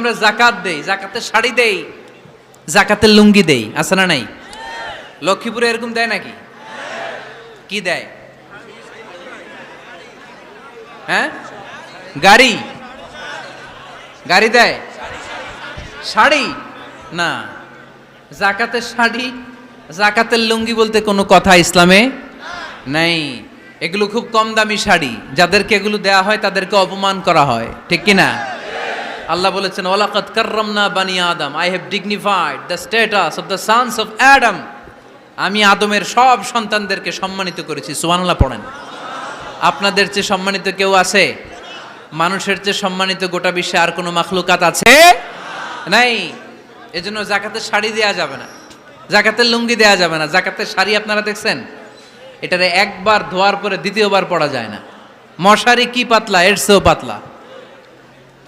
আমরা জাকাত দেই জাকাতের শাড়ি দেই জাকাতের লুঙ্গি দেই, আছে না নাই? লক্ষ্মীপুরে এরকম দেয় নাকি? কি দেয়? হ্যাঁ? গাড়ি? গাড়ি দেয়? শাড়ি? না। জাকাতের শাড়ি জাকাতের লুঙ্গি বলতে কোনো কথা ইসলামে নাই। এগুলো খুব কম দামি শাড়ি। যাদেরকে এগুলো দেয়া হয় তাদেরকে অপমান করা হয়। ঠিক কিনা? না আল্লাহ বলেছেন ওলাকাত কার্রামনা বানি আদম। I have dignified the status of the sons of Adam আমি আদমের সব সন্তানদেরকে সম্মানিত করেছি। সুবহানাল্লাহ পড়েন। আপনাদের চেয়ে সম্মানিত কেউ আছে? মানুষের চেয়ে সম্মানিত গোটা বিশ্বে আর কোনো মাখলুকাত আছে? নাই। এজন্য জাকাতের শাড়ি দেয়া যাবে না। জাকাতের লুঙ্গি দেয়া যাবে না। জাকাতের শাড়ি আপনারা দেখছেন? এটারে একবার ধোয়ার পরে দ্বিতীয়বার পরা যায় না। মশারি কি পাতলা? এর চেয়েও পাতলা।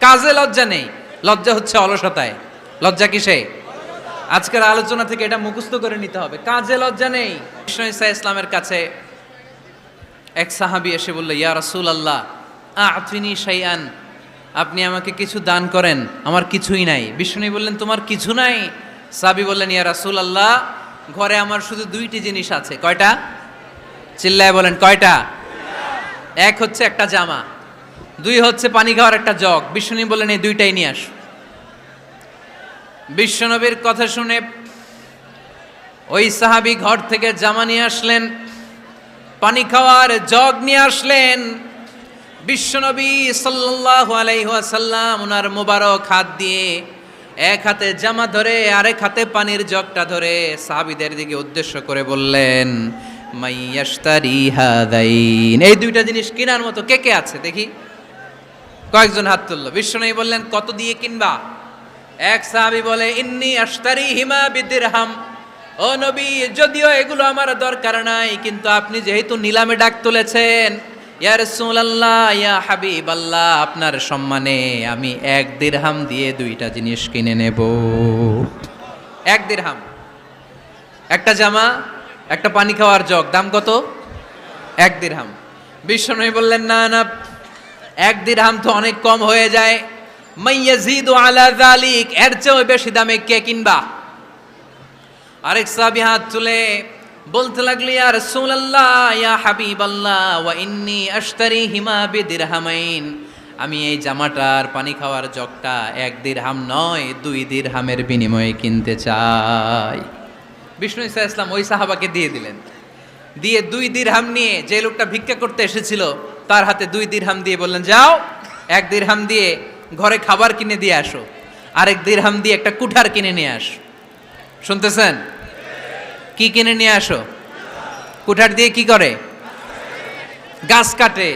কাজে লজ্জা নেই। লজ্জা হচ্ছে অলসতায়। লজ্জা কিসে? আজকের আলোচনা থেকে এটা মুখস্থ করে নিতে হবে। কাজে লজ্জা নেই। ইসলামের কাছে এক সাহাবি এসে বলল, ইয়া রাসূল আল্লাহ আতফিনি শাইআন। আপনি আমাকে কিছু দান করেন, আমার কিছুই নাই। বিষ্ণু বললেন, তোমার কিছু নাই? সাবি বললেন, ইয়া রাসূল আল্লাহ ঘরে আমার শুধু দুইটি জিনিস আছে। কয়টা? চিল্লায় বলেন, কয়টা? এক হচ্ছে একটা জামা। দুই হচ্ছে পানি খাওয়ার একটা জগ। বিষ্ণু বললেন, এই দুইটাই নিয়ে আস। বিশ্বনবীর কথা শুনে ওই সাহাবি ঘর থেকে জামা নিয়ে আসলেন, পানি খাওয়ার জগ নিয়ে আসলেন। বিশ্বনবী সাল্লাল্লাহু ওনার মোবারক হাত দিয়ে এক হাতে জামা ধরে, আরেক হাতে পানির জগটা ধরে সাহাবিদের দিকে উদ্দেশ্য করে বললেন, মাইয়াশতারি হাদাইন। এই দুইটা জিনিস কেনার মতো কে কে আছে দেখি। কয়েকজন হাত তুললো। বিশ্বনবী বললেন, কত দিয়ে কিনবা? এক সাহাবি বলে, ইন্নি আশতারি হিমা বিদিরহাম। ও নবী, যদিও এগুলো আমার দরকার নাই, কিন্তু আপনি যেহেতু নিলামে ডাক তুলেছেন, ইয়া রাসূলুল্লাহ, ইয়া হাবিবাল্লাহ, আপনার সম্মানে আমি এক দিরহাম দিয়ে দুইটা জিনিস কিনে নেব। এক দিরহাম। একটা জামা, একটা পানি খাওয়ার জগ, দাম কত? এক দিরহাম। বিশ্বনবী বললেন, না না এক দিরহাম তো অনেক কম হয়ে যায়। মাইয়াজিদু আলা যালিক, এর চেয়েও বেশি দামে কে কিনবা? আরেক সাহাবী হাত তুলে বলতে লাগলি, ইয়া রাসূলুল্লাহ, ইয়া হাবিবাল্লাহ, ওয়া ইন্নী আশতারি হিমা বিদিরহামাইন। আমি এই জামাটার পানি খাওয়ার জগটা এক দিরহাম নয়, দুই দিরহামের বিনিময়ে কিনতে চাই। বিষ্ণু ইসা ইসলাম ওই সাহাবাকে দিয়ে দিলেন। দিয়ে দুই দিরহাম নিয়ে যে লোকটা ভিক্ষা করতে এসেছিল তার হাতে দুই দিরহাম দিয়ে বললেন, যাও, এক দিরহাম দিয়ে ঘরে খাবার কিনে দিয়ে আসো, আরেক দিরহাম দিয়ে একটা কুঠার কিনে নিয়ে আসো। শুনতেছেন? কি কিনে নিয়ে আসো? কুঠার দিয়ে কি করে? গাছ কাটে।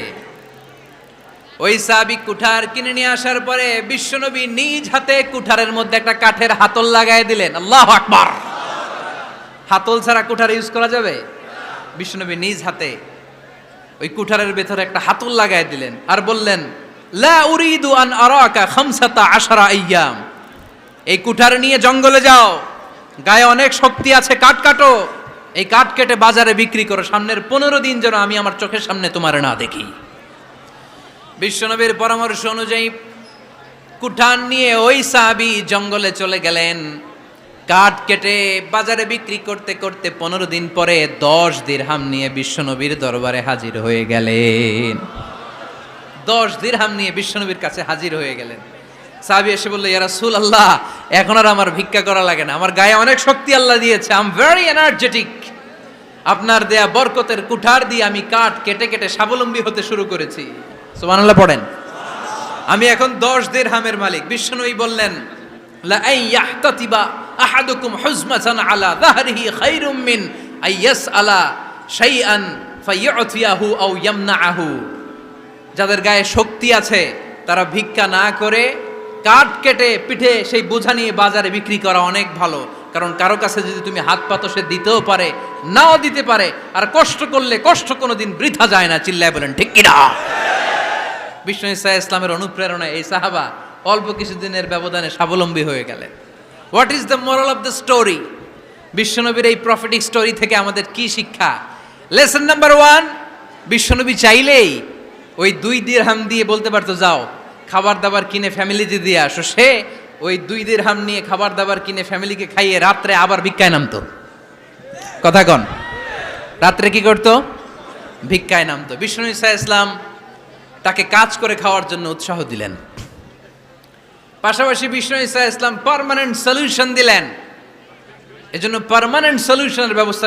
ওই সাবিক কুঠার কিনে নিয়ে আসার পরে বিশ্বনবী নিজ হাতে কুঠারের মধ্যে একটা কাঠের হাতল লাগাই দিলেন। আল্লাহ আকবার! হাতল ছাড়া কুঠার ইউজ করা যাবে? বিশ্বনবী নিজ হাতে ওই কুঠারের ভেতরে একটা হাতল লাগাই দিলেন আর বললেন উরিদু আন এই কুঠার নিয়ে জঙ্গলে যাও, গায়ে অনেক শক্তি আছে, কাঠ কাটো। এই কাঠ কেটে বাজারে বিক্রি করো, সামনের পনেরো দিন যেন আমি আমার চোখের সামনে তোমার না দেখি। বিশ্বনবীর পরামর্শ অনুযায়ী কুঠান নিয়ে ওই সাহাবি জঙ্গলে চলে গেলেন। কাঠ কেটে বাজারে বিক্রি করতে করতে পনেরো দিন পরে দশ দিরহাম নিয়ে বিশ্বনবীর দরবারে হাজির হয়ে গেলেন। দশ দিরহাম নিয়ে বিশ্বনবীর কাছে হাজির হয়ে গেলেন। সাহাবি এসে বলল, ইয়া রাসূল আল্লাহ এখন আর আমার ভিক্ষা করা লাগে না। আমার গায়ে অনেক শক্তি আল্লাহ দিয়েছে। আম ভেরি এনার্জেটিক আপনার দেয়া বরকতের কুঠার দিয়ে আমি কাঠ কেটে কেটে স্বাবলম্বী হতে শুরু করেছি। সুবহানাল্লাহ পড়েন। আমি এখন দশ দের হামের মালিক। বিশ্বনবী বললেন, লা ইয়াহতাতিবা আহাদুকুম হুজমাতান আলা যাহরিহি খায়রুম মিন আইয়াস আলা শাইআন যাদের গায়ে শক্তি আছে, তারা ভিক্ষা না করে কাঠ কেটে পিঠে সেই বোঝা নিয়ে বাজারে বিক্রি করা অনেক ভালো। কারণ কারও কাছে যদি তুমি হাত পাতো সে দিতেও পারে, নাও দিতে পারে, আর কষ্ট করলে কষ্ট কোনো দিন বৃথা যায় না, চিল্লায় বলেন, ঠিক কিনা? বিষ্ণু ইসা ইসলামের অনুপ্রেরণায় এই সাহাবা অল্প কিছুদিনের ব্যবধানে স্বাবলম্বী হয়ে গেলেন। What is the moral of the story বিশ্বনবীর এই প্রফিটিক স্টোরি থেকে আমাদের কি শিক্ষা? লেসন নাম্বার ওয়ান বিশ্বনবী চাইলেই ওই দুই দিরহাম দিয়ে বলতে পারতো, যাও খাবার দাবার কিনে ফ্যামিলিতে দিয়ে আসো। সে ওই দুই দিরহাম নিয়ে খাবার দাবার কিনে ফ্যামিলিকে খাইয়ে রাত্রে আবার ভিক্ষায় নামতো। কথা কন। রাত্রে কি করতো? ভিক্ষায় নামতো। বিষ্ণু ইসা ইসলাম তাকে কাজ করে খাওয়ার জন্য উৎসাহ দিলেন। পাশাপাশি বিষ্ণু ইসা ইসলাম পারমানেন্ট সলিউশন দিলেন। এজন্য পারমানেন্ট সলিউশনের ব্যবস্থা